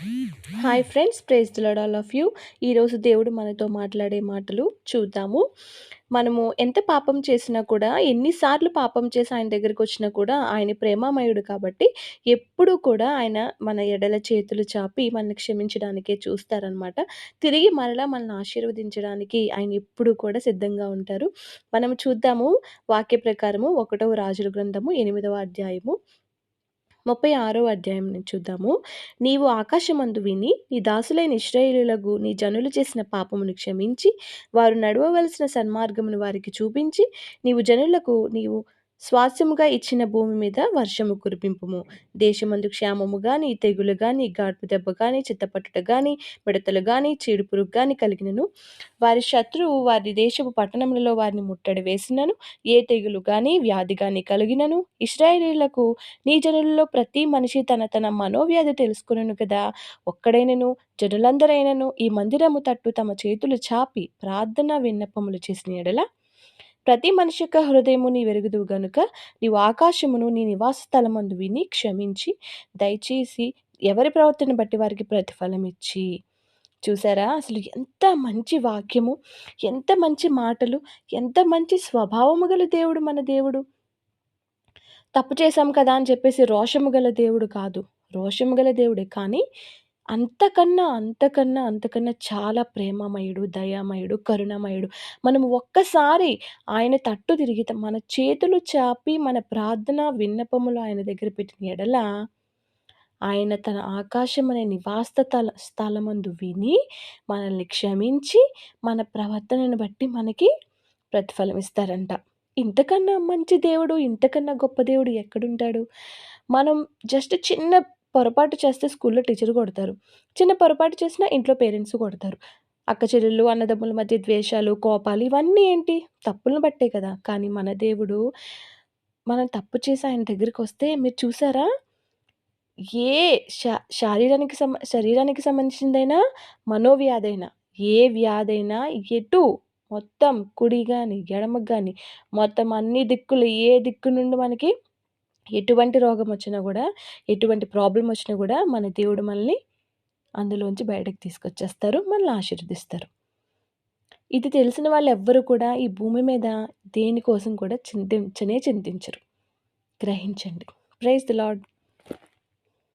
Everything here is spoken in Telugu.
Hi friends praise the all of you ఈరోజు దేవుడు మనతో మాట్లాడే మాటలు చూద్దాము. మనము ఎంత పాపం చేసినా కూడా ఎన్నిసార్లు పాపం చేసి ఆయన దగ్గరికి వచ్చినా కూడా ఆయన ప్రేమామయుడు కాబట్టి ఎప్పుడూ కూడా ఆయన మన ఎడల చేతులు చాపి మనల్ని క్షమించడానికే చూస్తారనమాట తిరిగి మరలా మనల్ని ఆశీర్వదించడానికి ఆయన ఎప్పుడూ కూడా సిద్ధంగా ఉంటారు. మనం చూద్దాము వాక్య ప్రకారము ఒకటవ రాజుల గ్రంథము ఎనిమిదవ అధ్యాయము. ముప్పై ఆరో అధ్యాయం నుంచి చూద్దాము. నీవు ఆకాశమందు విని నీ దాసులైన ఇస్రాయేలులకు నీ జనులు చేసిన పాపమును క్షమించి వారు నడవవలసిన సన్మార్గమును వారికి చూపించి నీవు జనులకు నీవు స్వాస్యముగా ఇచ్చిన భూమి మీద వర్షము కురిపింపుము. దేశమందు క్షేమము గాని తెగులు గాని గాడ్పు దెబ్బ గాని చిత్తపట్టుట గాని మిడతలు గాని చీడు పురుగు గాని కలిగినను. వారి శత్రువు వారి దేశపు పట్టణములలో వారిని ముట్టడి వేసినను. ఏ తెగులు గాని వ్యాధి గాని కలిగినను. ఇస్రాయేలీలకు నీ జనులలో ప్రతి మనిషి తన తన మనోవ్యాధి తెలుసుకును కదా ఒక్కడైనను జనులందరైనను ఈ మందిరము తట్టు తమ చేతులు చాపి ప్రార్థన విన్నపములు చేసిన ఎడల ప్రతి మనిషి యొక్క హృదయము నీ వెరుగుదువు గనుక నీవు ఆకాశమును నీ నివాస స్థలమందు విని క్షమించి దయచేసి ఎవరి ప్రవర్తన బట్టి వారికి ప్రతిఫలం ఇచ్చి. చూసారా? అసలు ఎంత మంచి వాక్యము ఎంత మంచి మాటలు ఎంత మంచి స్వభావము గల దేవుడు మన దేవుడు. తప్పు చేశాం కదా అని చెప్పేసి రోషము గల దేవుడు కాదు. రోషము గల దేవుడే కానీ అంతకన్నా, అంతకన్నా, అంతకన్నా చాలా ప్రేమమయుడు, దయామయుడు, కరుణమయుడు. మనం ఒక్కసారి ఆయన తట్టు తిరిగి మన చేతులు చాపి మన ప్రార్థన విన్నపములు ఆయన దగ్గర పెట్టిన ఎడల ఆయన తన ఆకాశం అనే నివాస తల స్థలమందు విని మనల్ని క్షమించి మన ప్రవర్తనను బట్టి మనకి ప్రతిఫలం ఇస్తారంట. ఇంతకన్నా మంచి దేవుడు, ఇంతకన్నా గొప్ప దేవుడు ఎక్కడుంటాడు? మనం జస్ట్ చిన్న పొరపాటు చేస్తే స్కూల్లో టీచర్ కొడతారు. చిన్న పొరపాటు చేసినా ఇంట్లో పేరెంట్స్ కొడతారు. అక్క చెల్లెళ్ళు అన్నదమ్ముల మధ్య ద్వేషాలు కోపాలు ఇవన్నీ ఏంటి? తప్పులను బట్టే కదా. కానీ మన దేవుడు మనం తప్పు చేసి ఆయన దగ్గరికి వస్తే మీరు చూసారా? ఏ శా శారీరానికి సమ శరీరానికి సంబంధించిందైనా మనోవ్యాధైనా ఏ వ్యాధైనా ఎటు మొత్తం కుడి కానీ ఎడమకు కానీ మొత్తం అన్ని దిక్కులు ఏ దిక్కు నుండి మనకి ఎటువంటి రోగం వచ్చినా కూడా ఎటువంటి ప్రాబ్లం వచ్చినా కూడా మన దేవుడు మనల్ని అందులోంచి బయటకు తీసుకొచ్చేస్తారు మనల్ని ఆశీర్వదిస్తారు. ఇది తెలిసిన వాళ్ళు ఎవ్వరూ కూడా ఈ భూమి మీద దేనికోసం కూడా చింతించనే చింతించరు. గ్రహించండి. Praise the lord